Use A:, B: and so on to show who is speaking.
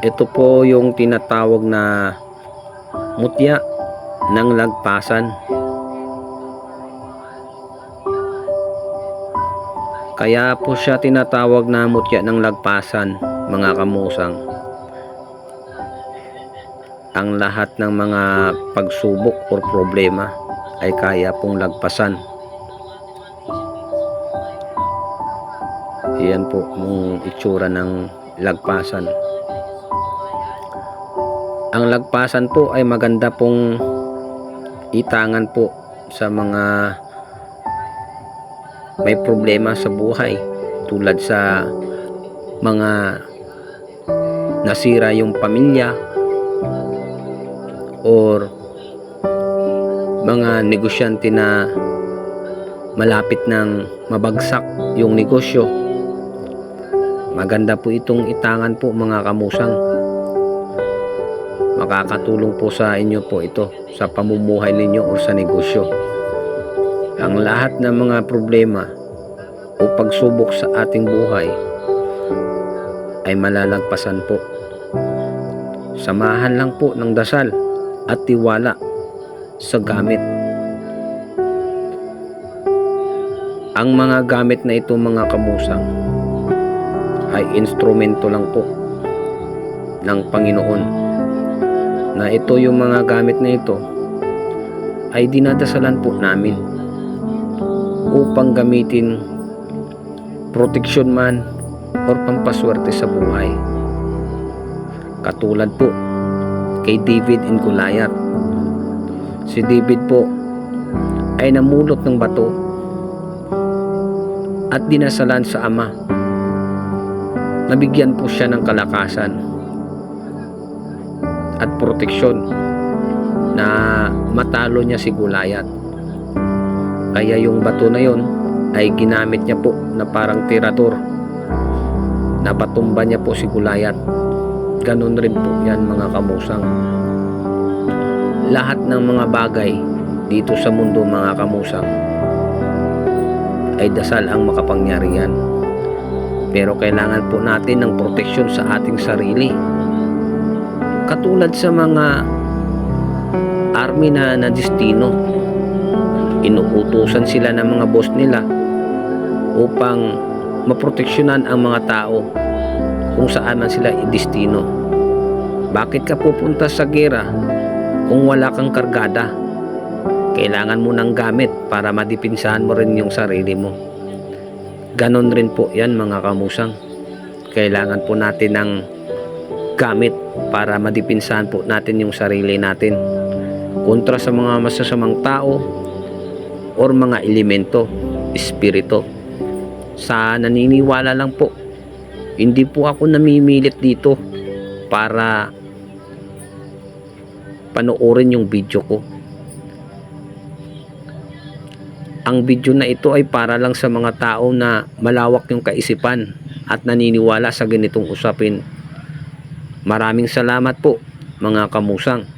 A: Ito po yung tinatawag na mutya ng lagpasan. Kaya po siya tinatawag na mutya ng lagpasan, mga kamusang. Ang lahat ng mga pagsubok o problema ay kaya pong lagpasan. Iyan po yung itsura ng lagpasan. Ang lagpasan po ay maganda pong itangan po sa mga may problema sa buhay. Tulad sa mga nasira yung pamilya or mga negosyante na malapit ng mabagsak yung negosyo. Maganda po itong itangan po mga kamusang makakatulong po sa inyo po ito sa pamumuhay ninyo o sa negosyo. Ang lahat ng mga problema o pagsubok sa ating buhay ay malalagpasan po. Samahan lang po ng dasal at tiwala sa gamit. Ang mga gamit na ito mga kamusang ay instrumento lang po ng Panginoon na ito yung mga gamit na ito ay dinadasalan po namin upang gamitin proteksyon man or pampaswerte sa buhay. Katulad po kay David and Goliath. Si David po ay namulot ng bato at dinasalan sa ama. Nabigyan po siya ng kalakasan at proteksyon na matalo niya si Goliath. Kaya yung bato na yon ay ginamit niya po na parang tirador. Napatumba niya po si Goliath. Ganon rin po yan mga kamusang. Lahat ng mga bagay dito sa mundo mga kamusang ay dasal ang makapangyarihan pero kailangan po natin ng proteksyon sa ating sarili. Katulad sa mga army na na destino, inuutusan sila ng mga boss nila upang maproteksyonan ang mga tao kung saan man sila idestino. Bakit ka pupunta sa gera kung wala kang kargada? Kailangan mo ng gamit para madipinsahan mo rin yung sarili mo. Ganon rin po yan mga kamusang. Kailangan po natin ng gamit para madipinsahan po natin yung sarili natin kontra sa mga masasamang tao or mga elemento, espiritu. Sa naniniwala lang po, hindi po ako namimilit dito para panoorin yung video ko. Ang video na ito ay para lang sa mga tao na malawak yung kaisipan at naniniwala sa ganitong usapin. Maraming salamat po mga kamusang.